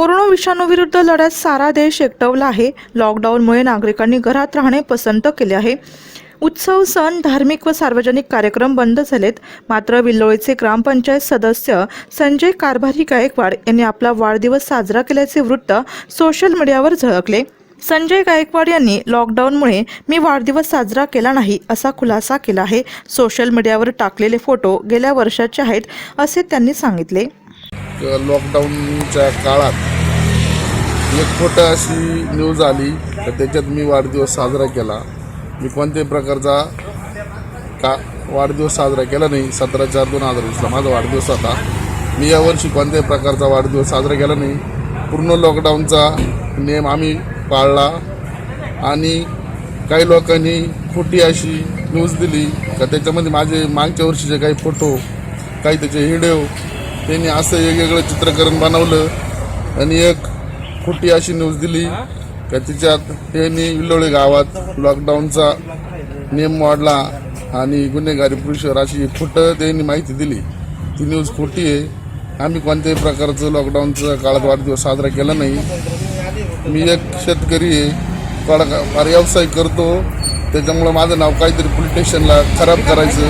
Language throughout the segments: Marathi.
कोरोना विषाणूविरुद्ध लढ्यात सारा देश एकटवला आहे. लॉकडाऊनमुळे नागरिकांनी घरात राहणे पसंत केले आहे. उत्सव सण धार्मिक व सार्वजनिक कार्यक्रम बंद झालेत. मात्र विल्लोळीचे ग्रामपंचायत सदस्य संजय कारभारी गायकवाड यांनी आपला वाढदिवस साजरा केल्याचे वृत्त सोशल मीडियावर झळकले. संजय गायकवाड यांनी लॉकडाऊनमुळे मी वाढदिवस साजरा केला नाही असा खुलासा केला आहे. सोशल मीडियावर टाकलेले फोटो गेल्या वर्षाचे आहेत असे त्यांनी सांगितले. लॉकडाऊनच्या काळात एक खोटं अशी न्यूज आली तर त्याच्यात मी वाढदिवस साजरा केला. मी कोणत्याही प्रकारचा का वाढदिवस साजरा केला नाही. सतरा चार दोन हजार वीसला माझा वाढदिवस होता. मी यावर्षी कोणत्याही प्रकारचा वाढदिवस साजरा केला नाही. पूर्ण लॉकडाऊनचा नियम आम्ही पाळला आणि काही लोकांनी खोटी अशी न्यूज दिली. का त्याच्यामध्ये माझे मागच्या वर्षीचे काही फोटो काही त्याचे व्हिडिओ त्यांनी असं वेगवेगळं चित्रकरण बनवलं आणि एक खोटी अशी न्यूज दिली का तिच्यात त्यांनी विल्लोळे गावात लॉकडाऊनचा नियम वाढला आणि गुन्हेगारी पुरुषावर अशी खोटं त्यांनी माहिती दिली. ती न्यूज खोटी आहे. आम्ही कोणत्याही प्रकारचं लॉकडाऊनचा काळात वाढदिवस साजरा केला नाही. मी एक शेतकरी आहे. थोडा फार व्यवसाय करतो. त्याच्यामुळं माझं नाव काहीतरी पोलीस स्टेशनला खराब करायचं.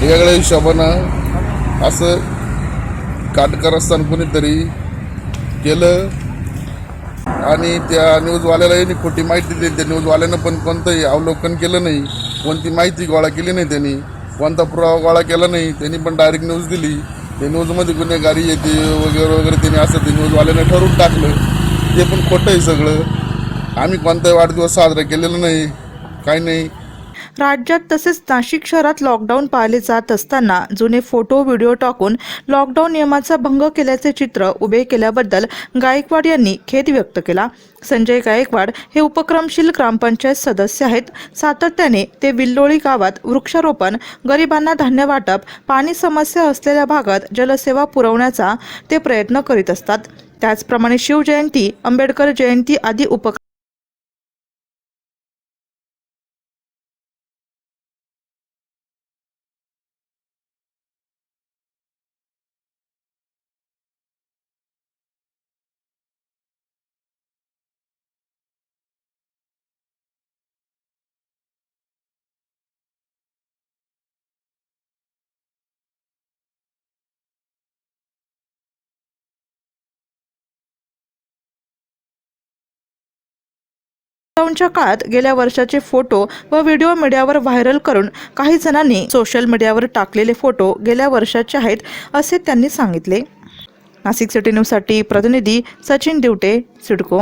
वेगळ्या हिशोबानं असं काटकर असताना कोणीतरी केलं. आणि त्या न्यूजवाल्याला यांनी खोटी माहिती दिली. त्या न्यूजवाल्यानं पण कोणतंही अवलोकन केलं नाही. कोणती माहिती गोळा केली नाही त्यांनी. कोणता पुरावा गोळा केला नाही त्यांनी पण डायरेक्ट न्यूज दिली. त्या न्यूजमध्ये गुन्हेगारी येते वगैरे वगैरे त्यांनी असं ते न्यूजवाल्यानं ठरवून टाकलं. ते पण खोटं आहे सगळं. आम्ही कोणताही वाढदिवस साजरा केलेला नाही. काही नाही. राज्यात तसेच नाशिक शहरात लॉकडाऊन पाळले जात असताना जुने फोटो व्हिडिओ टाकून लॉकडाऊन नियमाचा भंग केल्याचे चित्र उभे केल्याबद्दल गायकवाड यांनी खेद व्यक्त केला. संजय गायकवाड हे उपक्रमशील ग्रामपंचायत सदस्य आहेत. सातत्याने ते विल्लोळी गावात वृक्षारोपण गरिबांना धान्य वाटप पाणी समस्या असलेल्या भागात जलसेवा पुरवण्याचा ते प्रयत्न करीत असतात. त्याचप्रमाणे शिवजयंती आंबेडकर जयंती आदी उपक्रम लॉकडाऊनच्या काळात गेल्या वर्षाचे फोटो व व्हिडिओ मीडियावर व्हायरल करून काही जणांनी सोशल मीडियावर टाकलेले फोटो गेल्या वर्षाचे आहेत असे त्यांनी सांगितले. नाशिक सिटी न्यूजसाठी प्रतिनिधी सचिन दिवटे सिडको.